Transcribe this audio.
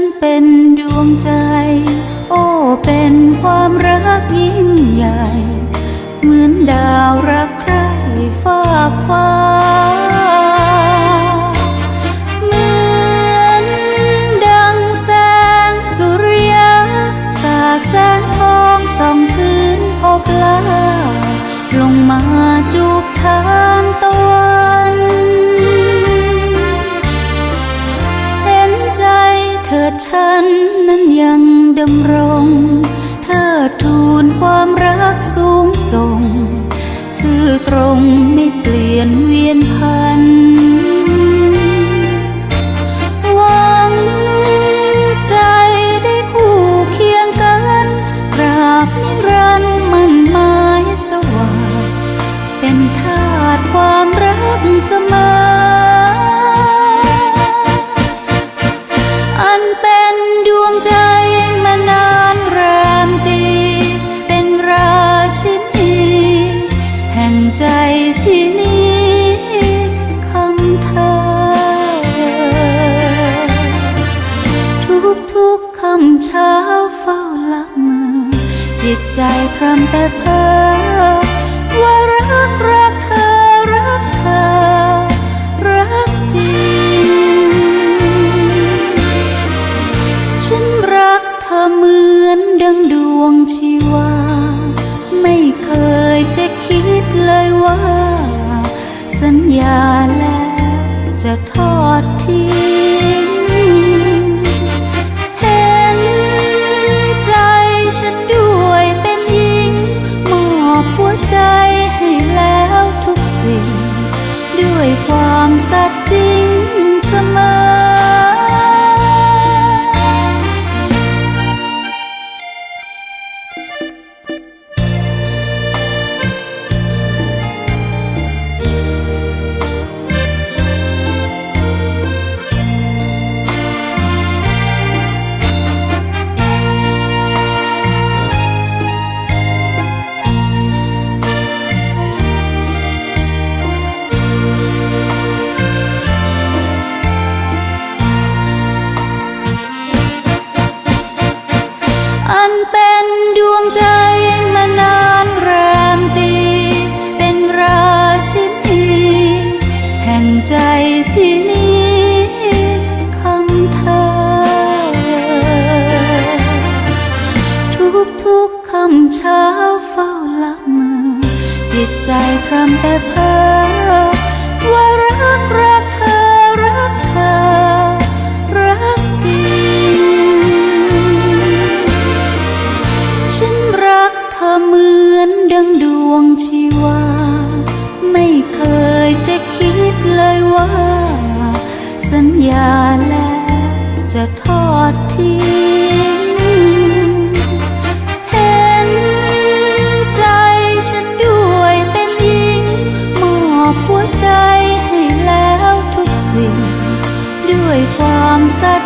อันเป็นดวงใจ โอ้เป็นความรักยิ่งใหญ่ เหมือนดาวรักใครฟากฟ้าเหมือนดังแสงสุริยะสาแสงทองส่องพื้นพบลาลงมาจูบทาน ซื่อตรงไม่เปลี่ยนเวียนพัน เช้าเฝ้าละเมือจิตใจพรำแต่เพ้อว่ารักรักเธอรักเธอ รักจริง ฉันรักเธอเหมือนดังดวงชีวา ไม่เคยจะคิดเลยว่า สัญญาแล้วจะทอดทิ้ง คว จิตใจพร่ำแต่เพ้อว่ารักรักเธอรักเธอ รักจริง ฉันรักเธอเหมือนดังดวงชีวา ไม่เคยจะคิดเลยว่า สัญญาแล้วจะทอดทิ้ง ความส